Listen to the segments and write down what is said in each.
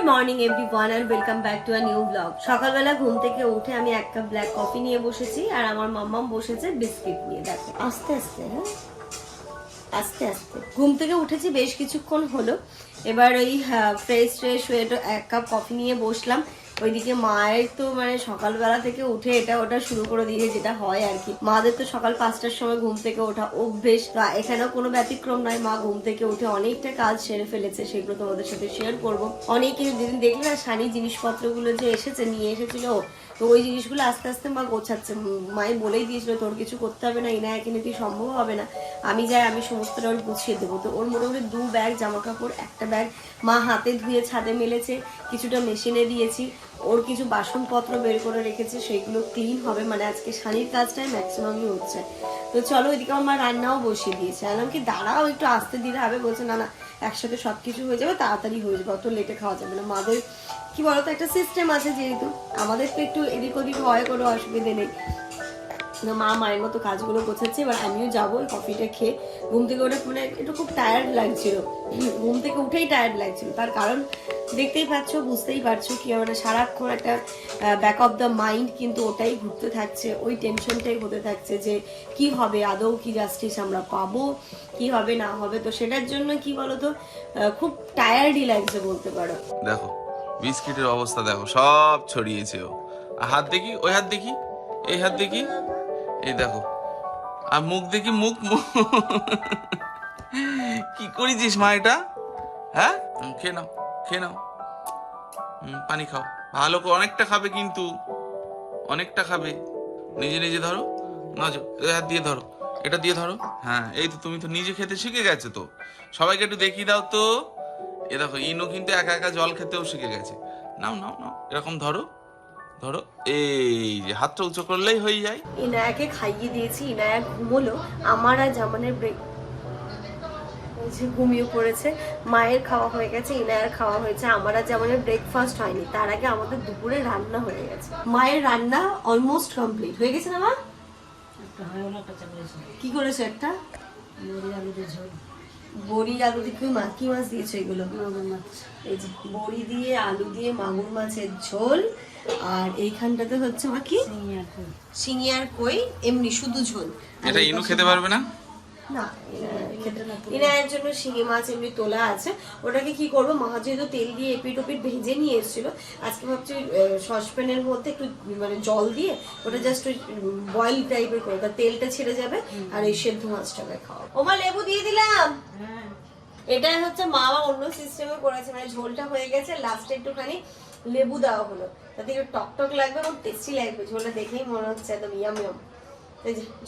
Good morning everyone and welcome back to a new vlog সকালবেলা ঘুম থেকে উঠে আমি এক কাপ ব্ল্যাক কফি নিয়ে বসেছি আর আমার মাম্মাম বসেছে বিস্কিট নিয়ে। দেখো। আস্তে আস্তে হ্যাঁ? আস্তে আস্তে। ঘুম থেকে উঠেছি বেশ কিছুক্ষণ হলো। এবার ওই ফ্রেশ ফ্রেশ হয়ে এক কাপ কফি নিয়ে বসলাম। ওইদিকে মায়ের তো মানে সকালবেলা থেকে উঠে এটা ওটা শুরু করে দিয়ে যেটা হয় আর কি। মাদের তো সকাল পাঁচটার সময় ঘুম থেকে ওঠা অভ্যেস। এখানেও কোনো ব্যতিক্রম নয়, মা ঘুম থেকে উঠে অনেকটা কাজ সেরে ফেলেছে, সেগুলো তোমাদের সাথে শেয়ার করব। অনেক কিছু যেদিন দেখলে না শানি জিনিসপত্রগুলো যে এসেছে, নিয়ে এসেছিল তো ওই জিনিসগুলো আস্তে আস্তে মা গোছাচ্ছে। মাই বলেই দিয়েছিল, তোর কিছু করতে হবে না, ইনায়াকে নিতে সম্ভব হবে না। আমি যাই, আমি সমস্তটা ওর গুছিয়ে দেবো। তো ওর মোটামুটি দু ব্যাগ জামা কাপড় একটা ব্যাগ মা হাতে ধুয়ে ছাদে মেলেছে, কিছুটা মেশিনে দিয়েছি। ওর কিছু বাসনপত্র বের করে রেখেছে, সেইগুলো ক্লিন হবে। মানে আজকে শানির কাজটাই ম্যাক্সিমামই হচ্ছে। তো চলো ওইদিকে আমার রান্নাও বসিয়ে দিয়েছে। আলাম কি, দাঁড়াও, একটু আসতে দিলে হবে। বলছে, না না, একসাথে সব কিছু হয়ে যাবে, তাড়াতাড়ি হয়ে যাবে, অত লেটে খাওয়া যাবে না। মাদের কি বলতো, একটা সিস্টেম আছে যেহেতু। আমাদের তো একটু এদিক ওদিক হয় কোনো অসুবিধে নেই। মা মায়ের মতো কাজগুলো গোছাচ্ছে, এবার আমিও যাব কফিটা খেয়ে। ঘুম থেকে ওঠে মানে একটু খুব টায়ার্ড লাগছিল। ঘুম থেকে উঠেই টায়ার্ড লাগছিল। তার কারণ দেখতেই পাচ্ছ, বুঝতেই পারছ কি মানে সারাক্ষণ একটা ব্যাক অফ দ্য মাইন্ড কিন্তু ওটাই ঘুরতে থাকছে। ওই টেনশনটাই হতে থাকছে যে কি হবে, আদৌ কি জাস্টিস আমরা পাবো, কি হবে, না হবে। তো সেটার জন্য কি বলতো খুব টায়ার্ডই লাগছে বলতে পারো। দেখো বিস্কিটের অবস্থা দেখো, সব ছড়িয়েছে ও। হাত দেখি, ওই হাত দেখি, এই হাত দেখি, এই দেখো। আর মুখ দেখি, মুখ মুখ। কি করেছিস মা এটা? হ্যাঁ? খেয়ে নাও খেয়ে নাও। পানি খাও। ভালো করে অনেকটা খাবে কিন্তু, অনেকটা খাবে। নিজে নিজে ধরো। নজর হাত দিয়ে ধরো। এটা দিয়ে ধরো। হ্যাঁ এই তো তুমি তো নিজে খেতে শিখে গেছো তো। সবাইকে একটু দেখিয়ে দাও তো। এ দেখো ইনু কিন্তু একা একা জল খেতেও শিখে গেছে। নাও নাও নাও এরকম ধরো ধরো এই যে হাতটা উঁচু করলেই হয়ে যায়। ইনায়াকে খাইয়ে দিয়েছি ইনায়া ঘুমোলো আমার আর জামানের ব্রেক ওই যে ঘুমিয়ে পড়েছে মায়ের খাওয়া হয়ে গেছে ইনায়ার খাওয়া হয়েছে আমার আর জামানের ব্রেকফাস্ট হয়নি তার আগে আমাদের দুপুরে রান্না হয়ে গেছে। মায়ের রান্না অলমোস্ট কমপ্লিট হয়ে গেছে না মা? কি করেছ একটা? বড়ি আলু দিয়ে তুমি মাকি মাছ দিয়েছ এগুলো? এই যে বড়ি দিয়ে আলু দিয়ে মাগুর মাছের ঝোল আর এইখানটাতে হচ্ছে মা কি শিঙিয়ার কই এমনি শুধু ঝোল। এটা ইনু খেতে পারবে না? না শিঙি মাছ এমনি তোলা আছে। কি করব? তেল দিয়ে এপিট ভেজে নিয়ে আজকে ভাবছি সসপ্যানের মধ্যে একটু মানে জল দিয়ে ওটা জাস্ট বয়েল টাইপের তেলটা ছেড়ে যাবে আর এই সেদ্ধ মাছটাকে খাওয়া ওমা লেবু দিয়ে দিলাম! এটা হচ্ছে মা অন্য সিস্টেমে করেছে মানে ঝোলটা হয়ে গেছে লাস্টে একটুখানি লেবু দেওয়া হলো। তাতে একটু টক টক লাগবে এবং টেস্টি লাগবে। ঝোলটা দেখেই মনে হচ্ছে একদম ইয়াম ইয়াম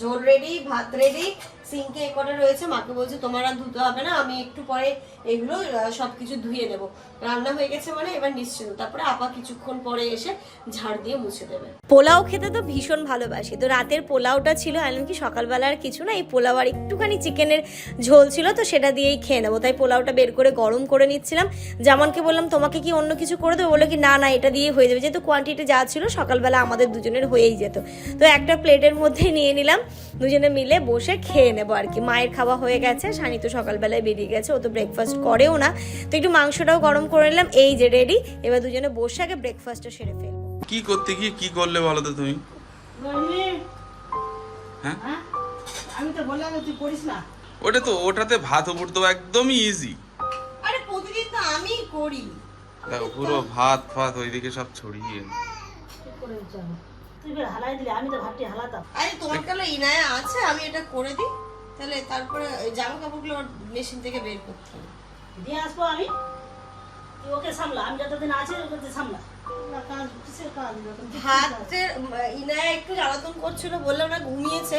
ঝোল রেডি ভাত রেডি সিঙ্কে এ কটা রয়েছে। মাকে বলছে তোমার আর ধুতে হবে না আমি একটু পরে এগুলো আহ, সবকিছু ধুয়ে নেব। রান্না হয়ে গেছে মানে এবার নিশ্চিন্ত। তারপরে আপা কিছুক্ষণ পরে এসে ঝাড় দিয়ে মুছে দেবে। পোলাও খেতে তো ভীষণ ভালোবাসি। তো রাতের পোলাওটা ছিল আনলাম কি সকালবেলা আর কিছু না এই পোলাও আর একটুখানি চিকেনের ঝোল ছিল তো সেটা দিয়েই খেয়ে নেব। তাই পোলাওটা বের করে গরম করে নিচ্ছিলাম। জামানকে বললাম তোমাকে কি অন্য কিছু করে দেবো? বলে কি না না এটা দিয়ে হয়ে যাবে। যেহেতু কোয়ান্টিটি যা ছিল সকালবেলা আমাদের দুজনের হয়েই যেত। তো একটা প্লেটের মধ্যে নিয়ে নিলাম। দুজনে মিলে বসে খেয়ে নেব আর কি। মায়ের খাওয়া হয়ে গেছে সানি তো সকালবেলায় বেরিয়ে গেছে ও তো ব্রেকফাস্ট করেও না। তো একটু মাংসটাও গরম করে নিলাম এই যে রেডি এবার দুজনে বসে আগে ব্রেকফাস্টটা সেরে ফেলব। কি করতে গিয়ে কি করলে বলো তো তুমি? হ্যাঁ? হ্যাঁ? আমি তো বললাম তুই করিস না। ওটা তো ওটাতে ভাত উপর একদমই ইজি আরে প্রতিদিন তো আমি করি। পুরো ভাত ফাত ওইদিকে সব ছড়িয়ে। করে তুই ফের হালাই দিলি আমি তো ভাতটি হালাতাম। আরে তোমার কাছে ইনায়া আছে আমি এটা করে দিই। তাহলে তারপরে জামা কাপড়গুলো মেশিন থেকে বের করতে হবে। দিয়ে আসব আমি? ওকে সামলা আমি যতদিন আছি ওকে সামলা। ইনায়া একটু জ্বালাতন করছিল বললাম না ঘুমিয়েছে।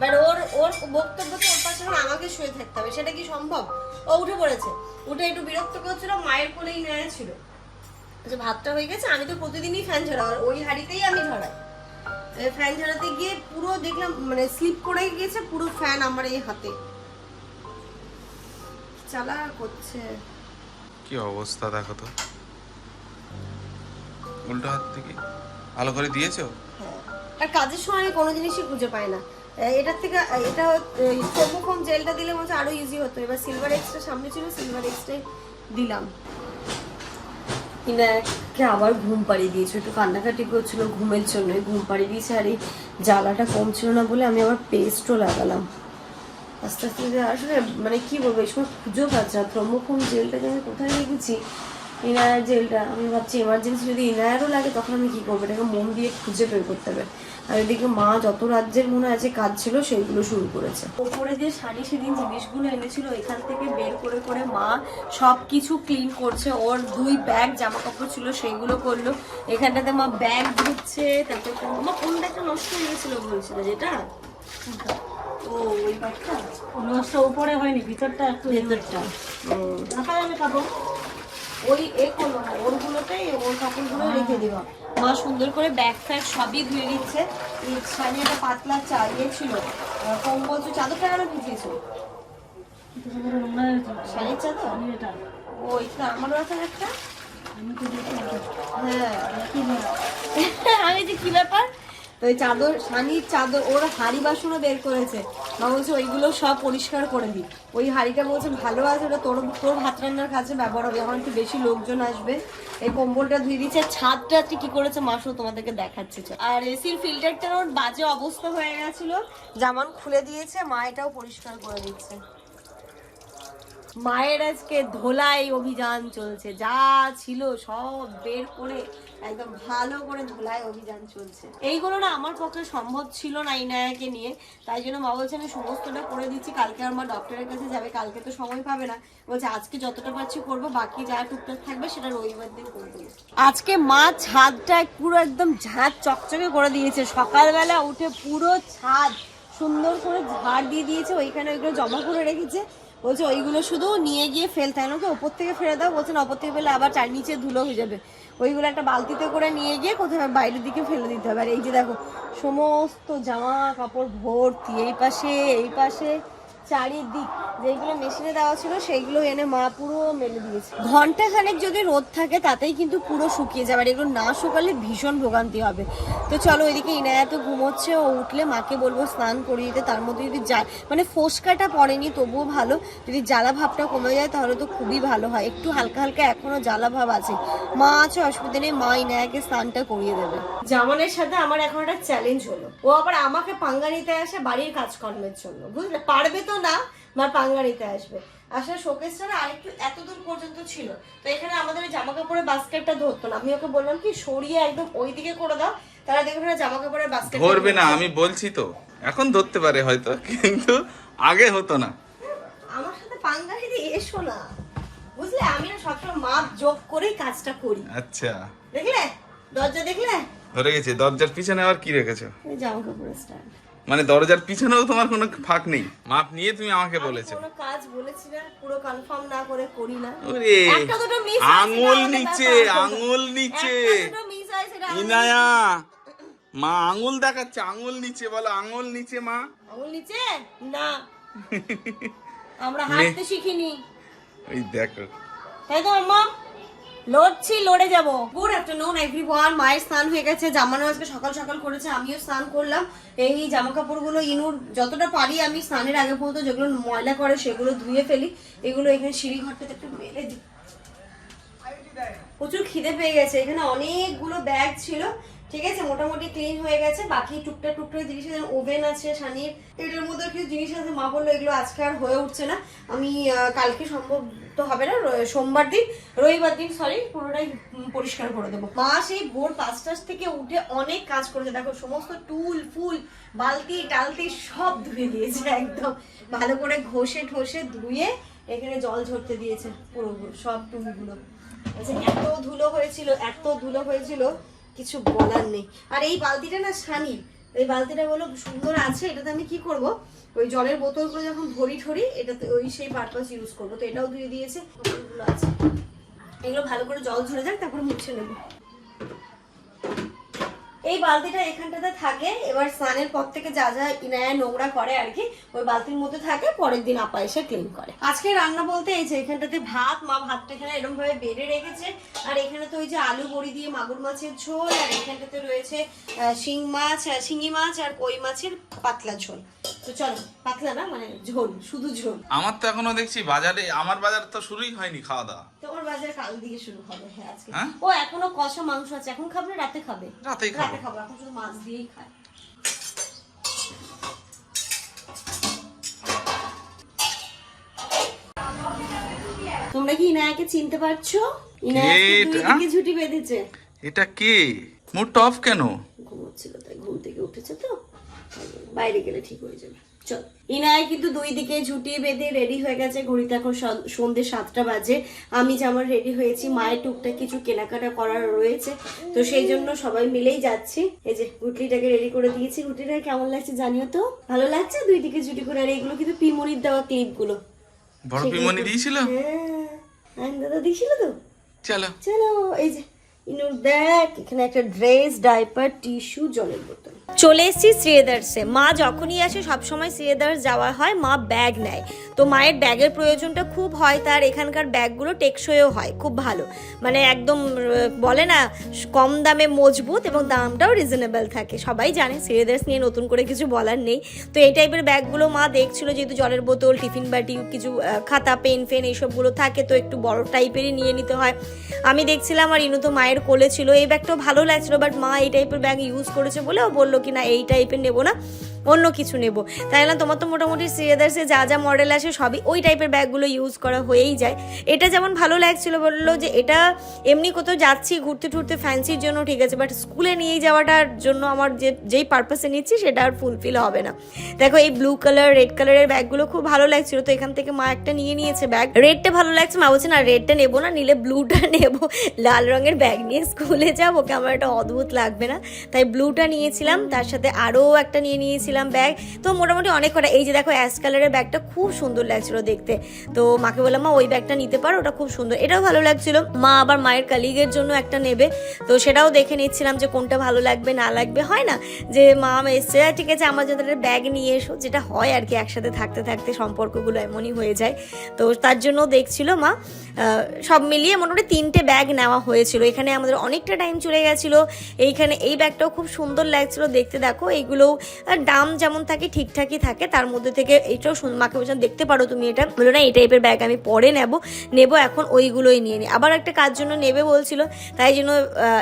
বাট ওর ওর বক্তব্য তো ওর পাশে আমাকে শুয়ে থাকতে হবে সেটা কি সম্ভব? ও উঠে পড়েছে। উঠে একটু বিরক্ত করছিল মায়ের কোলে ইনায়া ছিল। যে ভাতটা হয়ে গেছে আমি তো প্রতিদিনই ফ্যান ঝরাই ওই হাড়িতেই আমি ঝরাই। ফ্যান ঝরাতে গিয়ে পুরো দেখলাম মানে স্লিপ করে গিয়েছে পুরো ফ্যান আমার এই হাতে। চালা করছে। কি অবস্থা দেখো তো। উল্টো হাত থেকে ভালো করে দিয়েছ? হ্যাঁ। আর কাজের সময় আমি কোনো জিনিসই খুঁজে পাই না। এটার থেকে এটা চোখমুখম জেলটা দিলে মনে হচ্ছে আরও ইজি হতো। এবার সিলভার এক্সটা সামনে ছিল সিলভার এক্সটাই দিলাম। ইনাকে আবার ঘুম পাড়িয়ে দিয়েছে। একটু কান্নাকাটি করছিল ঘুমের জন্য ঘুম পাড়িয়ে দিয়েছে আর এই জ্বালাটা কমছিল না বলে আমি আবার পেস্টও লাগালাম। আস্তে আস্তে আসলে মানে কি বলব, এই সময় খুঁজো পাচ্ছে না জেলটা যে আমি কোথায় রেখেছি, ইনায়ার জেলটা আমি ভাবছি এমার্জেন্সি যদি ইনায়ারও লাগে তখন আমি কী করব? এটাকে মন দিয়ে খুঁজে বের করতে হবে। আর এদিকে মা যত রাজ্যের মনে আছে কাজ ছিল সেইগুলো শুরু করেছে। ওপরে যে শাড়ি সেদিন জিনিসগুলো এনেছিল এখান থেকে বের করে করে মা সব কিছু ক্লিন করছে। ওর দুই ব্যাগ জামা কাপড় ছিল সেইগুলো করল। এখানটাতে মা ব্যাগ ধুচ্ছে তারপর মা কোন ব্যাগটা নষ্ট হয়ে গেছিল বলছিল যেটা? ও ওই ব্যাগটা নষ্ট উপরে হয়নি ভিতরটা একটু ভেতরটা। রাখা যাবে কাপড় ওই এ করল না ওরগুলোতে ওর কাপড়গুলো রেখে দিবা মা সুন্দর করে ব্যাগ ফ্যাগ সবই ধুয়ে দিচ্ছে শাড়ি একটা পাতলা চালিয়ে ছিল কম্বল তো চাদরটা কেন ভিজিয়েছো শাড়ির চাদর? আমি এটা আমারও আছে একটা? হ্যাঁ আমি যে কি ব্যাপার? ওই চাদর শানির চাদর, ওর হাড়ি বাসনও বের করেছে। মা বলছে, ওইগুলো সব পরিষ্কার করে দিই। ওই হাড়িটা বলছে, ভালো আছে, ওটা তোর তোর ভাত রান্নার কাছে ব্যবহার হবে। এখন একটু বেশি লোকজন আসবে। এই কম্বলটা ধুয়ে দিচ্ছে ছাদটা আজকে কি করেছে মাসও তোমাদেরকে দেখাচ্ছে আর এসির ফিল্টারটার ওর বাজে অবস্থা হয়ে গেছিল। জামান খুলে দিয়েছে, মা এটাও পরিষ্কার করে দিচ্ছে। মায়ের আজকে ধোলাই অভিযান চলছে। যা ছিল সব বের করে একদম ভালো করে ধোলাই অভিযান চলছে। এইগুলো না আমার পক্ষে সম্ভব ছিল না ইনায়াকে নিয়ে। তাই জন্য মা বলছে আমি সমস্তটা করে দিচ্ছি কালকে আমার ডক্টরের কাছে যাবে কালকে তো সময় পাবে না। বলছে আজকে যতটা পারছি করব বাকি যা টুকটাক থাকবে সেটা রবিবার দিন করে দেবো। আজকে মা ছাদটা পুরো একদম ঝাঁট চকচকে করে দিয়েছে। সকালবেলা উঠে পুরো ছাদ সুন্দর করে ঝাড় দিয়ে দিয়েছে ওইখানে ওইগুলো জমা করে রেখেছে। বলছে, ওইগুলো শুধু নিয়ে গিয়ে ফেলতে হয় নাকি ওপর থেকে ফেলে দাও বলছেন না ওপর থেকে ফেলে আবার চার নিচে ধুলো হয়ে যাবে। ওইগুলো একটা বালতিতে করে নিয়ে গিয়ে কোথায় বাইরের দিকে ফেলে দিতে হবে। আর এই যে দেখো, সমস্ত জামা কাপড় ভর্তি, এই পাশে এই পাশে। চারিদিক, যেগুলো মেশিনে দেওয়া ছিল, সেইগুলো এনে মা পুরো মেলে দিয়েছে। ঘণ্টা খানেক যদি রোদ থাকে, তাতেই কিন্তু পুরো শুকিয়ে যাবে। আর এগুলো না শুকালে ভীষণ ভোগান্তি হবে। তো চলো ওইদিকে ইনায়া তো ঘুমোচ্ছে, ও উঠলে মাকে বলব স্নান করিয়ে দিতে তার মধ্যে যদি যা মানে ফোসকাটা পড়েনি, তবুও ভালো। যদি জ্বালা ভাবটা কমে যায়, তাহলে তো খুবই ভালো হয়। একটু হালকা হালকা এখনও জ্বালা ভাব আছে। মা আছে, অসুবিধা নেই, মা ইনায়াকে স্নানটা করিয়ে দেবে। জামানের সাথে আমার এখন একটা চ্যালেঞ্জ হলো। ও আবার আমাকে পাঙ্গা নিতে আসে বাড়ির কাজকর্মের জন্য, বুঝলে? পারবে তো না মা পাঙ্গা নিতে আসবে। আসলে শোকেসটা না আরেকটু এত দূর পর্যন্ত ছিল। তো এখানে আমাদের জামা কাপড়ের বাস্কেটটা ধরতো না। আমি ওকে বললাম কি সরিয়ে একদম ওই দিকে করে দাও তারা দেখবে না জামা কাপড়ের বাস্কেট ধরবে না আমি বলছি তো। এখন ধরতে পারে হয়তো কিন্তু আগে হতো না। আমার সাথে পাঙ্গা নিতে এসো না। বুঝলে আমি না সবসময় মাপ যোগ করেই কাজটা করি। আচ্ছা। দেখলে? দরজা দেখলে? ধরে গেছে দরজার পিছনে আবার কি রেখেছো? জামা কাপড়ের স্ট্যান্ড মানে দরজার পিছনেও তোমার কোনো ফাঁক নেই। মাপ নিয়ে তুমি আমাকে বলেছ। কোনো কাজ বলেছি না পুরো কনফার্ম না করে করি না। ওরে একটা দুটো মিস আঙুল নিচে আঙুল নিচে। মিস হয় সেটা ইনায়া মা আঙুল দেখাচ্ছে আঙুল নিচে বলো আঙুল নিচে মা। আঙুল নিচে? না। আমরা হাঁটতে শিখিনি। ওই দেখো। তাই তো আম্মা লড়ছি, লড়ে যাব। গুড আফটারনুন এভরিওয়ান মায়ের স্নান হয়ে গেছে, জামানো আজকে সকাল সকাল করেছে, আমিও স্নান করলাম। এই জামা কাপড়গুলো ইনুর যতটা পারি আমি স্নানের আগে পর্যন্ত যেগুলো ময়লা করে সেগুলো ধুয়ে ফেলি। এগুলো এখানে সিঁড়ি ঘরটাতে একটু মেলে দিই প্রচুর খিদে পেয়ে গেছে। এখানে অনেকগুলো ব্যাগ ছিল। ঠিক আছে মোটামুটি ক্লিন হয়ে গেছে। বাকি টুকটা টুকটা জিনিস আছে ওভেন আছে সানির এটার মধ্যে কিছু জিনিস আছে মা বলল এগুলো আজকে আর হয়ে উঠছে না। আমি কালকে সম্ভব তো হবে না সোমবার দিন রবিবার দিন সরি পুরোটাই পরিষ্কার করে দেবো। মা সেই ভোর পাঁচটা থেকে উঠে অনেক কাজ করেছে। দেখো সমস্ত টুল ফুল বালতি টালতি সব ধুয়ে দিয়েছে একদম। ভালো করে ঘষে ঠসে ধুয়ে এখানে জল ঝরতে দিয়েছে পুরো সব টুলগুলো। বলছে, এত ধুলো হয়েছিল এত ধুলো হয়েছিল। কিছু বলার নেই। আর এই বালতিটা না সানির এই বালতিটা বলো সুন্দর আছে, এটাতে আমি কি করব? ওই জলের বোতলগুলো যখন ভরি ঠরি, এটাতে ওই সেই পারপাস ইউজ করব। তো এটাও ধুয়ে দিয়েছে এগুলো ভালো করে জল ঝরে যাক, তারপরে মুছে নেব। এই বালতিটা এখানটাতে থাকে এবার স্নানের পর থেকে যা যা ইনায়া নোংরা করে আর কি ওই বালতির মধ্যে থাকে পরের দিন আপা এসে ক্লিন করে। আজকে রান্না বলতে এই যে এখানটাতে ভাত মা ভাতটা এখানে এরকম ভাবে বেড়ে রেখেছে আর এখানে তো ওই যে আলু বড়ি দিয়ে মাগুর মাছের ঝোল আর এখানটাতে রয়েছে শিং মাছ শিঙি মাছ আর কই মাছের পাতলা ঝোল। তো চলো পাতলা না মানে ঝোল শুধু ঝোল। আমার তো এখনও দেখছি বাজারে আমার বাজার তো শুরুই হয়নি খাওয়া দাওয়া তোমার বাজার কাল দিকে শুরু হবে হ্যাঁ আজকে। হ্যাঁ? ও এখনও কষা মাংস আছে এখন খাবে রাতে খাবে? রাতেই খাব। রাতে খাব এখন শুধু মাছ দিয়েই খাই। তোমরা কি ইনায়াকে চিনতে পারছ? ইনায়াকে ঝুটি বেঁধেছে। এটা কে? মুড টফ কেন? ঘুমোচ্ছিল তাই ঘুম থেকে উঠেছে তো। বাইরে গেলে ঠিক হয়ে যাবে। ইনায় কিন্তু দুই দিকে ঝুটি বেঁধে রেডি হয়ে গেছে। ঘড়িতে এখন সন- সন্ধ্যে সাতটা বাজে। আমি যেমন রেডি হয়েছি মায়ের টুকটাক কিছু কেনাকাটা করার রয়েছে। তো সেই জন্য সবাই মিলেই যাচ্ছি। এই যে গুটলিটাকে রেডি করে দিয়েছি। গুটলিটা কেমন লাগছে জানিও তো? ভালো লাগছে? দুই দিকে ঝুটি করে। আর এগুলো কিন্তু পিমনির দেওয়া ক্লিপগুলো বড় পিমনি দিয়েছিল? হ্যাঁ। দাদা দিয়েছিল তো? চলো। চলো এই যে ইনুর ব্যাগ এখানে একটা ড্রেস ডাইপার টিস্যু জলের বোতল। চলে এসেছি শ্রীয়েদার্সে। মা যখনই আসে, সবসময় শ্রীয়েদার্স যাওয়া হয়, মা ব্যাগ নেয়। তো মায়ের ব্যাগের প্রয়োজনটা খুব হয়, তার এখানকার ব্যাগগুলো টেকসইও হয়, খুব ভালো। মানে একদম বলে না, কম দামে মজবুত এবং দামটাও রিজনেবল থাকে। সবাই জানে, শ্রীয়েদার্স নিয়ে নতুন করে কিছু বলার নেই। তো এই টাইপের ব্যাগগুলো মা দেখছিল, যেহেতু জলের বোতল, টিফিন বাটি, কিছু খাতা, পেন, ফেন এইসবগুলো থাকে, তো একটু বড় টাইপেরই নিয়ে নিতে হয়। আমি দেখছিলাম আর ইনু তো মায়ের কোলে ছিল। এই ব্যাগটাও ভালো লাগছিল বাট মা এই টাইপের ব্যাগ ইউজ করেছে বলে ও বলল কি না এই টাইপের নেব না। অন্য কিছু নেব। তাই না তোমার তো মোটামুটি শ্রীয়াদার্সে যা যা মডেল আসে সবই ওই টাইপের ব্যাগগুলো ইউজ করা হয়েই যায়। এটা যেমন ভালো লাগছিল বলল যে এটা এমনি কোথাও যাচ্ছি, ঘুরতে টুরতে ফ্যান্সির জন্য ঠিক আছে বাট স্কুলে নিয়ে যাওয়াটার জন্য আমার যে, যেই পারপাসে নিচ্ছি সেটা আর ফুলফিল হবে না। দেখো, এই ব্লু কালার রেড কালারের ব্যাগগুলো খুব ভালো লাগছিল, তো এখান থেকে মা একটা নিয়ে নিয়েছে ব্যাগ রেডটা ভালো লাগছে, মা বলছে, না রেডটা নেব না, নিলে ব্লুটা নেব। লাল রঙের ব্যাগ নিয়ে স্কুলে যাব আমার একটা অদ্ভুত লাগবে না। তাই ব্লুটা নিয়েছিলাম, তার সাথে আরও একটা নিয়ে নিয়েছিলাম। ব্যাগ তো মোটামুটি অনেক কটা। এই যে দেখো অ্যাশ কালারের ব্যাগটা খুব সুন্দর লাগছিল দেখতে। তো মাকে বললাম, মা, ওই ব্যাগটা নিতে পারো? ওটা খুব সুন্দর। এটাও ভালো লাগছিল। মা আবার মায়ের কালিগের জন্য একটা নেবে। তো সেটাও দেখে নিচ্ছিলাম যে কোনটা ভালো লাগবে, না লাগবে। হয় না যে, মা এসছে। ঠিক আছে, আমার জন্য একটা ব্যাগ নিয়ে এসো। যেটা হয় আর কি, একসাথে থাকতে থাকতে সম্পর্কগুলো এমনই হয়ে যায়। তো তার জন্য দেখছিল মা। সব মিলিয়ে মোটামুটি তিনটে ব্যাগ নেওয়া হয়েছিল। এখানে আমাদের অনেকটা টাইম চলে গেছিল। এইখানে এই ব্যাগটাও খুব সুন্দর লাগছিল দেখতে। দেখো এইগুলো দাম যেমন থাকে, ঠিকঠাকই থাকে, তার মধ্যে থেকে এইটাও সুন- মাকে বলছিলাম, দেখতে পারো তুমি এটা। বলো না, এই টাইপের ব্যাগ আমি পরে নেব। নেব এখন ওইগুলোই নিয়ে নিই আবার একটা কাজ জন্য নেবে বলছিল, তাই জন্য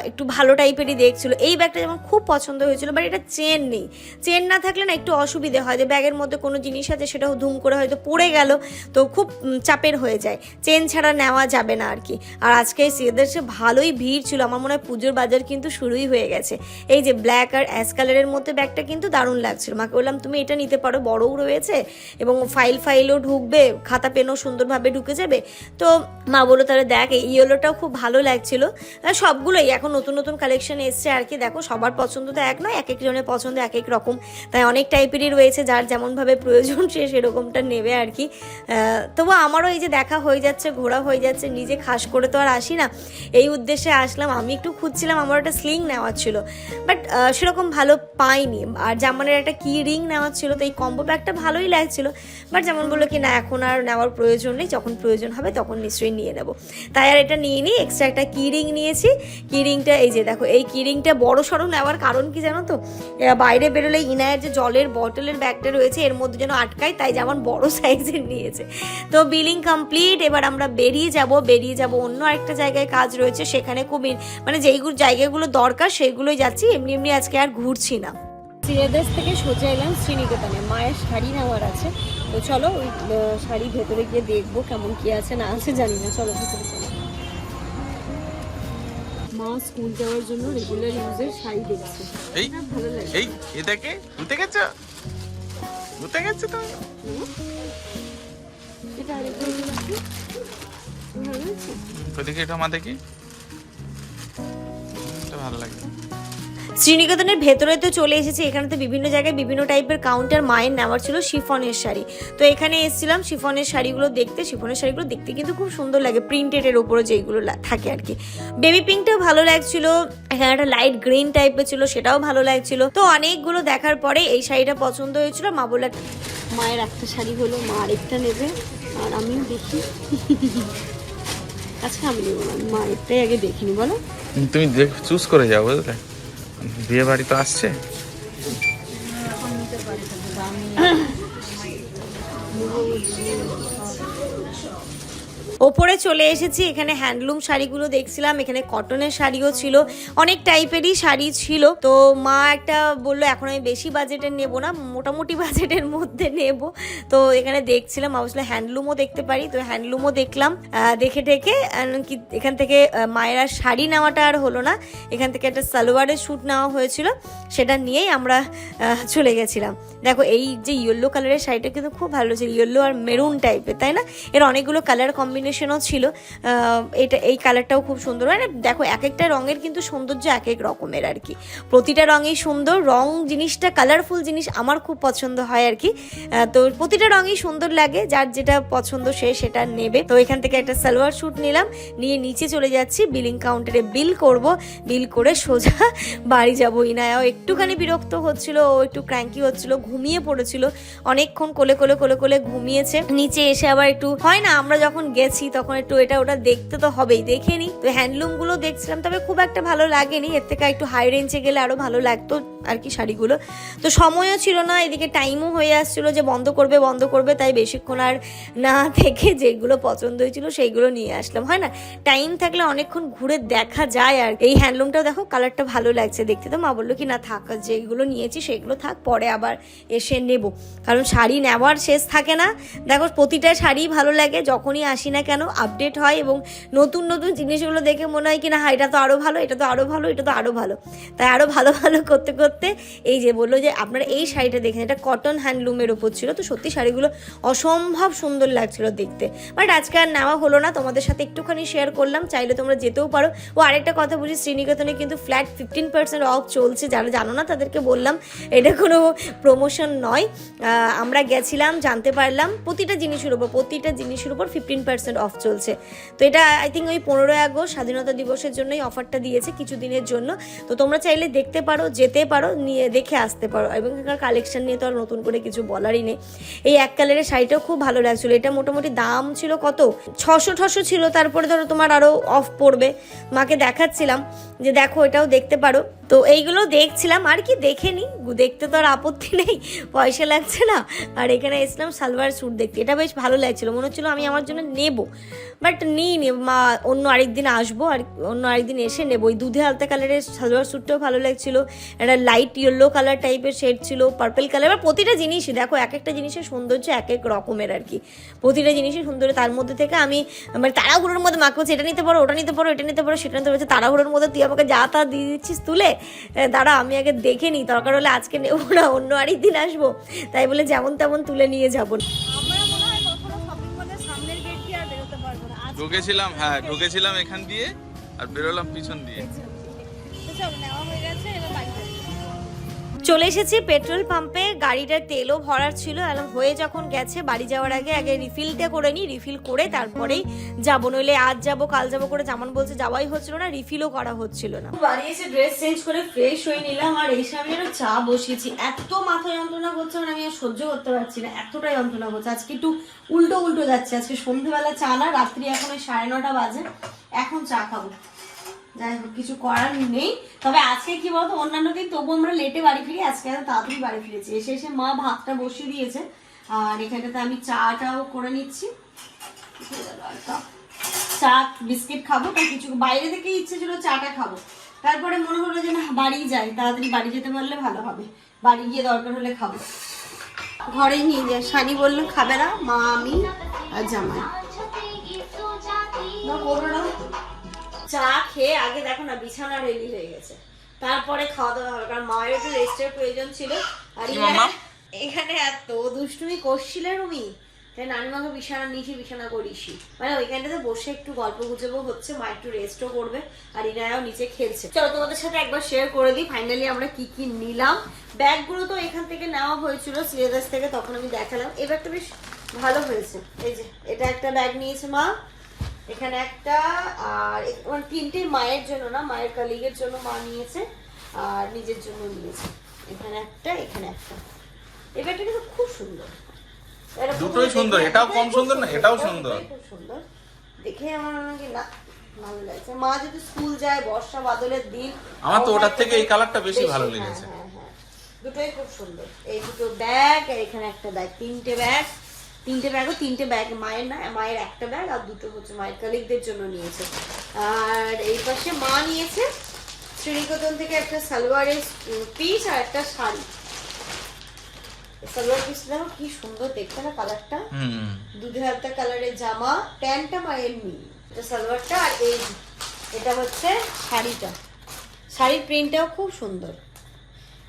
একটু ভালো টাইপেরই দেখছিল। এই ব্যাগটা যেমন খুব পছন্দ হয়েছিল বাট এটা চেন নেই। চেন না থাকলে না একটু অসুবিধে হয় যে ব্যাগের মধ্যে কোনো জিনিস আছে সেটা ধুম করে হয়তো পড়ে গেল, তো খুব চাপের হয়ে যায়। চেন ছাড়া নেওয়া যাবে না আর কি আর আজকে সিয়েদের সে ভালোই ভিড় ছিল, আমার মনে হয় পুজোর বাজার কিন্তু শুরুই হয়ে গেছে। এই যে ব্ল্যাক আর অ্যাশ কালারের মধ্যে ব্যাগটা কিন্তু দারুণ লাগছিল। মাকে বললাম, তুমি এটা নিতে পারো, বড়ও রয়েছে এবং ফাইল ফাইলও ঢুকবে, খাতা পেনও সুন্দরভাবে ঢুকে যাবে। তো মা বলল, তাহলে দেখ, এই ইয়েলোটাও খুব ভালো লাগছিল। আর সবগুলোই, এখন নতুন নতুন কালেকশন এসছে আর কি। দেখো, সবার পছন্দ তো এক নয় এক একজনের পছন্দ এক এক রকম। তাই অনেক টাইপেরই রয়েছে, যার যেমনভাবে প্রয়োজন সে সেরকমটা নেবে আর কি। তবু আমারও এই যে দেখা হয়ে যাচ্ছে, ঘোরা হয়ে যাচ্ছে, নিজে খাস করে তো আর আসি না। এই উদ্দেশ্যে আসলাম। আমি একটু খুঁজছিলাম, আমার একটা স্লিং নেওয়ার ছিল। বাট সেরকম ভালো পাইনি। আর জামানের একটা কি রিং নেওয়ার ছিল, তো এই কম্বো ব্যাগটা ভালোই লাগছিল। বাট যেমন বলল কি, না, এখন আর নেওয়ার প্রয়োজন নেই, যখন প্রয়োজন হবে তখন নিশ্চয়ই নিয়ে নেব। তাই আর এটা নিয়ে নিই এক্সট্রা একটা কি রিং নিয়েছি। কি রিংটা এই যে দেখো, এই কি রিংটা বড় সড়ো নেওয়ার কারণ কি জানো তো? বাইরে বেরোলে ইনায়ের যে জলের বটলের ব্যাগটা রয়েছে, এর মধ্যে যেন আটকায়, তাই যেমন বড় সাইজের নিয়েছে। তো বিলিং কমপ্লিট এবার আমরা বেরিয়ে যাব বেরিয়ে যাব অন্য আরেকটা জায়গায় কাজ রয়েছে, সেখানে খুব মানে যেইগুলো জায়গাগুলো দরকার সেইগুলোই যাচ্ছি, এমনি এমনি আজকে আর ঘুরছি না। শ্রীদেশ থেকে সোজা এলাম শ্রীনিকেতনে। মায়ের শাড়ি নেওয়ার আছে। তো চলো ওই শাড়ি ভেতরে গিয়ে দেখব কেমন কি আছে না আছে জানি না। চলো ভেতরে চলো। মা স্কুল যাওয়ার জন্য রেগুলার ইউজের শাড়ি দেখছে। এই ভালো লাগে। এই এটাকে গেছো? তো? এটা আরেকবার দেখি এটা মা দেখি। ভালো লাগে। শ্রীনিকেতনের ভেতরে তো চলে এসেছি। এখানে তো বিভিন্ন জায়গায় বিভিন্ন টাইপের কাউন্টার মায়ের নেওয়ার ছিল শিফনের শাড়ি। তো এখানে এসেছিলাম শিফনের শাড়িগুলো দেখতে। শিফনের শাড়িগুলো দেখতে কিন্তু খুব সুন্দর লাগে প্রিন্টেডের ওপরে যেইগুলো লা- থাকে আর কি। বেবি পিঙ্কটাও ভালো লাগছিল। এখানে একটা লাইট গ্রিন টাইপের ছিল, সেটাও ভালো লাগছিল। তো অনেকগুলো দেখার পরে এই শাড়িটা পছন্দ হয়েছিল। মা বলে মায়ের একটা শাড়ি হলো, মা আরেকটা নেবে। আর আমিও দেখি। আচ্ছা আমি নেব মা আরেকটাই আগে দেখিনি, বলো। তুমি চুজ করে যাও, বুঝলে? বিয়ে বাড়ি তো আসছে? ওপরে চলে এসেছি, এখানে হ্যান্ডলুম শাড়িগুলো দেখছিলাম, এখানে কটনের শাড়িও ছিল, অনেক টাইপেরই শাড়ি ছিল। তো মা একটা বলল, এখন আমি বেশি বাজেটের নেব না, মোটামুটি বাজেটের মধ্যে নেব। তো এখানে দেখছিলাম অবশ্যই হ্যান্ডলুমও দেখতে পারি। তো হ্যান্ডলুমও দেখলাম দেখে টেকে কি, এখান থেকে মায়ের আর শাড়ি নেওয়াটা আর হলো না। এখান থেকে একটা সালোয়ারের শ্যুট নেওয়া হয়েছিল, সেটা নিয়েই আমরা চলে গেছিলাম। দেখো, এই যে ইয়েলো কালারের শাড়িটা কিন্তু খুব ভালো ছিল ইয়েলো আর মেরুন টাইপের তাই না? এর অনেকগুলো কালার কম্বিনেশনও ছিল। এটা, এই কালারটাও খুব সুন্দর। মানে দেখো এক একটা রঙের কিন্তু সৌন্দর্য এক এক রকমের আর কি। প্রতিটা রঙই সুন্দর, রং জিনিসটা কালারফুল জিনিস আমার খুব পছন্দ হয় আর কি। তো প্রতিটা রঙই সুন্দর লাগে, যার যেটা পছন্দ সে সেটা নেবে। তো এখান থেকে একটা সালোয়ার স্যুট নিলাম, নিয়ে নিচে চলে যাচ্ছি। বিলিং কাউন্টারে বিল করব। বিল করে সোজা বাড়ি যাব। ইনায়াও একটুখানি বিরক্ত হচ্ছিল, ও একটু ক্র্যাঙ্কি হচ্ছিল, ঘুমিয়ে পড়েছিল। অনেকক্ষণ কোলে কোলে কোলে কোলে ঘুমিয়েছে। নিচে এসে আবার একটু, হয় না, আমরা যখন গেছি তখন একটু এটা ওটা দেখতে তো হবেই। দেখে নি তো হ্যান্ডলুমগুলো দেখছিলাম, তবে খুব একটা ভালো লাগেনি। এর থেকে একটু হাই রেঞ্জে গেলে আরও ভালো লাগতো আর কি শাড়িগুলো। তো সময়ও ছিল না, এদিকে টাইমও হয়ে আসছিল যে বন্ধ করবে বন্ধ করবে, তাই বেশিক্ষণ আর না থেকে যেগুলো পছন্দ হয়েছিল সেইগুলো নিয়ে আসলাম, হয় না? টাইম থাকলে অনেকক্ষণ ঘুরে দেখা যায় আর এই হ্যান্ডলুমটাও দেখো কালারটা ভালো লাগছে দেখতে। তো মা বলল কি, না থাক, যেগুলো নিয়েছি সেগুলো থাক, পরে আবার এসে নেব। কারণ শাড়ি নেওয়ার শেষ থাকে না। দেখো, প্রতিটা শাড়ি ভালো লাগে, যখনই আসি না কেন আপডেট হয় এবং নতুন নতুন জিনিসগুলো দেখে মনে হয় কি না হ্যাঁ এটা তো আরও ভালো, এটা তো আরও ভালো, এটা তো আরও ভালো। তাই আরও ভালো ভালো করতে করতে এই যে বলল যে আপনারা এই শাড়িটা দেখেন এটা কটন হ্যান্ডলুমের ওপর ছিল, তো সত্যি শাড়িগুলো অসম্ভব সুন্দর লাগছিল দেখতে। বাট আজকে আর নেওয়া হলো না, তোমাদের সাথে একটুখানি শেয়ার করলাম, চাইলে তোমরা যেতেও পারো। ও আরেকটা কথা বলি শ্রীনিকেতনে কিন্তু ফ্ল্যাট ফিফটিন পার্সেন্ট অফ চলছে, যারা জানো না, তাদেরকে বললাম, এটা কোনো প্রমোশন নয়। আমরা গেছিলাম, জানতে পারলাম, প্রতিটা জিনিসের উপর, প্রতিটা জিনিসের উপর ফিফটিন পার্সেন্ট অফ চলছে। তো এটা আই থিঙ্ক ওই পনেরোই আগস্ট স্বাধীনতা দিবসের জন্যই অফারটা দিয়েছে কিছু দিনের জন্য। তো তোমরা চাইলে দেখতে পারো, যেতে পারো, নিয়ে দেখে আসতে পারো। এবং এখানকার কালেকশন নিয়ে তো আর নতুন করে কিছু বলারই নেই। এই এক কালারের শাড়িটাও খুব ভালো লাগছিল। এটা মোটামুটি দাম ছিল কত? ছশো ছশো ছিল। তারপরে ধরো তোমার আরও অফ পড়বে। মাকে দেখাচ্ছিলাম যে দেখো এটাও দেখতে পারো। তো এইগুলো দেখছিলাম আর কি দেখে নি? দেখতে তো আর আপত্তি নেই পয়সা লাগছে না। আর এখানে এসলাম সালোয়ার স্যুট দেখতে। এটা বেশ ভালো লাগছিল মনে হচ্ছিল আমি আমার জন্য নেব। বাট নিই নি মা অন্য আরেকদিন আসব আর অন্য আরেকদিন এসে নেব। ওই দুধে আলতা কালারের সালোয়ার স্যুটটাও ভালো লাগছিল। একটা লাইট ইয়েলো কালার টাইপের শেড ছিল পার্পল কালার বা প্রতিটা জিনিসই দেখো এক একটা জিনিসের সৌন্দর্য এক এক রকমের আর কি। প্রতিটা জিনিসই সুন্দর তার মধ্যে থেকে আমি মানে তাড়াহুড়োর মধ্যে মাকে বলছি এটা নিতে পারো ওটা নিতে পারো এটা নিতে পারো সেটা নিতে পারো। বলছে, তাড়াহুড়োর মধ্যে তুই আমাকে যা তা দিয়ে দিচ্ছিস তুলে দাঁড়া আমি আগে দেখে নিই দরকার হলে আজকে নেব না অন্য আরেক দিন আসব। তাই বলে যেমন তেমন তুলে নিয়ে যাব। আমরা মনে হয় কখনো শপিং মলের সামনের গেট দিয়ে আর বেরোতে পারব না। আজ ঢুকেছিলাম হ্যাঁ ঢুকেছিলাম এখান দিয়ে আর বেরোলাম পিছন দিয়ে। চলে এসেছি পেট্রোল পাম্পে। গাড়িটার তেলও ভরার ছিল হয়ে যখন গেছে, বাড়ি যাওয়ার আগে আগে রিফিলটা করে নিই, রিফিল করে তারপরেই যাব। নইলে আজ যাব, কাল যাব করে যেমন বলছে, যাওয়াই হচ্ছিল না, রিফিলও করা হচ্ছিল না। বাড়ি এসে ড্রেস চেঞ্জ করে ফ্রেশ হয়ে নিলাম, আর আমি একটা চা বসিয়েছি। এত মাথা যন্ত্রণা করছে মানে আমি আর সহ্য করতে পারছি না, এতটাই যন্ত্রণা করছে। আজকে একটু উল্টো উল্টো যাচ্ছে, আজকে সন্ধ্যেবেলা চা না, রাত্রি এখন ওই সাড়ে নটা বাজে, এখন চা খাব। যাই হোক কিছু করার নেই। তবে আজকে কি বলতো অন্যান্য দিন তবু আমরা লেটে বাড়ি ফিরি আজকে এত তাড়াতাড়ি বাড়ি ফিরেছি। এসে এসে মা ভাতটা বসিয়ে দিয়েছে আর এখানটাতে আমি চাটাও করে নিচ্ছি। চা বিস্কিট খাব তাই কিছু বাইরে থেকে ইচ্ছে ছিল চাটা খাব। তারপরে মনে হলো যে না বাড়ি যাই তাড়াতাড়ি বাড়ি যেতে পারলে ভালো হবে। বাড়ি গিয়ে দরকার হলে খাব। ঘরে নিয়ে যায়। সানি বলল খাবে না মা আমি আর জামাই। না। চা খেয়ে আগে দেখো না বিছানা রেডি হয়ে গেছে। তারপরে খাওয়া দাওয়া হবে কারণ মায়ের একটু রেস্টের প্রয়োজন ছিল। আর এখানে- এত দুষ্টুমি করছিলে রুমি? তাই নানিমাকে বিছানা নিচে বিছানা করিসি মানে ওইখানটাতে বসে একটু গল্প গুজবও হচ্ছে মা একটু রেস্টও করবে আর ইনায়াও নিচে খেলছে। চলো তোমাদের সাথে একবার শেয়ার করে দিই ফাইনালি আমরা কি কি নিলাম। ব্যাগগুলো তো এখান থেকে নেওয়া হয়েছিল সিলেদাস থেকে তখন আমি দেখালাম। এই ব্যাগটা বেশ ভালো হয়েছে। এই যে এটা একটা ব্যাগ নিয়েছে মা। এখানে একটা আর মানে তিনটে মায়ের জন্য না মায়ের কালিগের জন্য মা নিয়েছে আর নিজের জন্য নিয়েছে। এখানে একটা এখানে একটা। এই ব্যাগটা কিন্তু খুব সুন্দর। দুটোই সুন্দর, এটাও কম সুন্দর না, এটাও সুন্দর। খুব সুন্দর। দেখে আমার মনে হয় কি না ভালো লাগছে। মা যদি স্কুল যায় বর্ষা বাদলের দিন আমার তো ওটার থেকে এই কালারটা বেশি ভালো হ্যাঁ, লেগেছে। হ্যাঁ, হ্যাঁ। দুটোই খুব সুন্দর। এই দুটো ব্যাগ আর এখানে একটা ব্যাগ তিনটে ব্যাগ তিনটে ব্যাগও তিনটে ব্যাগ মায়ের না মায়ের একটা ব্যাগ আর দুটো হচ্ছে মায়ের কালিকদের জন্য নিয়েছে। আর এই পাশে মা নিয়েছে শ্রীনিকেতন থেকে একটা সালোয়ারের পিস আর একটা শাড়ি। সালোয়ার পিস দেখো কি সুন্দর দেখতে না কালারটা দুধে হালকা কালারের জামা প্যান্টটা মায়ের নি। এটা সালোয়ারটা আর এই এটা হচ্ছে শাড়িটা। শাড়ির প্রিন্টটাও খুব সুন্দর।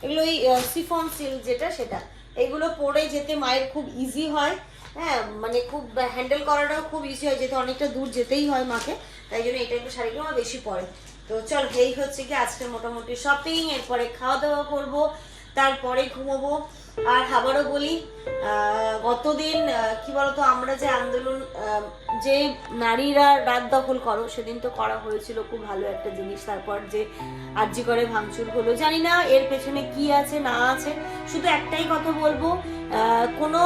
এগুলো ওই সিফন সিল্ক যেটা সেটা। এগুলো পরে যেতে মায়ের খুব ইজি হয়। হ্যাঁ মানে খুব হ্যান্ডেল করাটাও খুব ইজি হয়, যেহেতু অনেকটা দূর যেতেই হয় মাকে, তাই জন্য এটা একটু শাড়িগুলো বেশি পরে। তো চল, এই হচ্ছে কি আজকে মোটামুটি শপিং এরপরে খাওয়া দাওয়া করব, তারপরে ঘুমোবো। আর আবারও বলি গতদিন কি বলতো, আমরা যে আন্দোলন যে নারীরা রাত দখল করো, সেদিন তো করা হয়েছিল খুব ভালো একটা জিনিস, তারপর যে আর্জি করে ভাঙচুর হলো, জানি না এর পেছনে কি আছে, না আছে, শুধু একটাই কথা বলব কোনো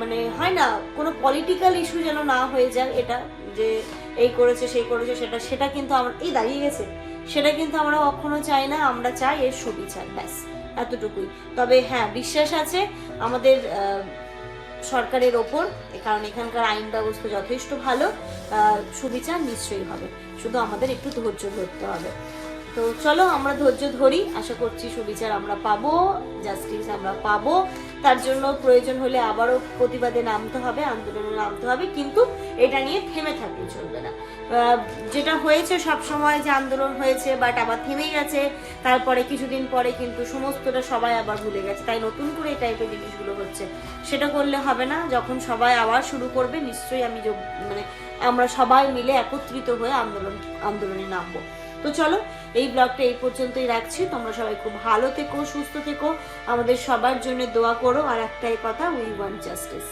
মানে হয় না, কোনো পলিটিক্যাল ইস্যু যেন না হয়ে যায়, এটা যে এই করেছে, সেই করেছে, সেটা সেটা কিন্তু আমরা, এই দাঁড়িয়ে গেছে। সেটা কিন্তু আমরা কখনো চাই না, আমরা চাই এর সুবিচার ব্যাস, এতটুকুই। তবে হ্যাঁ বিশ্বাস আছে আমাদের সরকারের ওপর কারণ এখানকার আইন ব্যবস্থা যথেষ্ট ভালো সুবিচার নিশ্চয়ই হবে। শুধু আমাদের একটু ধৈর্য ধরতে হবে। তো চলো আমরা ধৈর্য ধরি, আশা করছি সুবিচার আমরা পাবো জাস্টিস আমরা পাবো। তার জন্য প্রয়োজন হলে আবারও প্রতিবাদে নামতে হবে, আন্দোলনে নামতে হবে, কিন্তু এটা নিয়ে থেমে থাকলে চলবে না। যেটা হয়েছে সব সময় যে আন্দোলন হয়েছে বাট আবার থেমে গেছে, তারপরে কিছুদিন পরে কিন্তু সমস্তটা সবাই আবার ভুলে গেছে। তাই নতুন করে এই টাইপের জিনিসগুলো হচ্ছে। সেটা করলে হবে না, যখন সবাই আবার শুরু করবে, নিশ্চয়ই আমি মানে আমরা সবাই মিলে একত্রিত হয়ে আন্দোলন আন্দোলনে নামবো। তো চলো, এই ব্লগটা এই পর্যন্তই রাখছি। তোমরা সবাই খুব ভালো থেকো, সুস্থ থেকো। আমাদের সবার জন্য দোয়া করো। আর একটাই কথা উই ওয়ান্ট জাস্টিস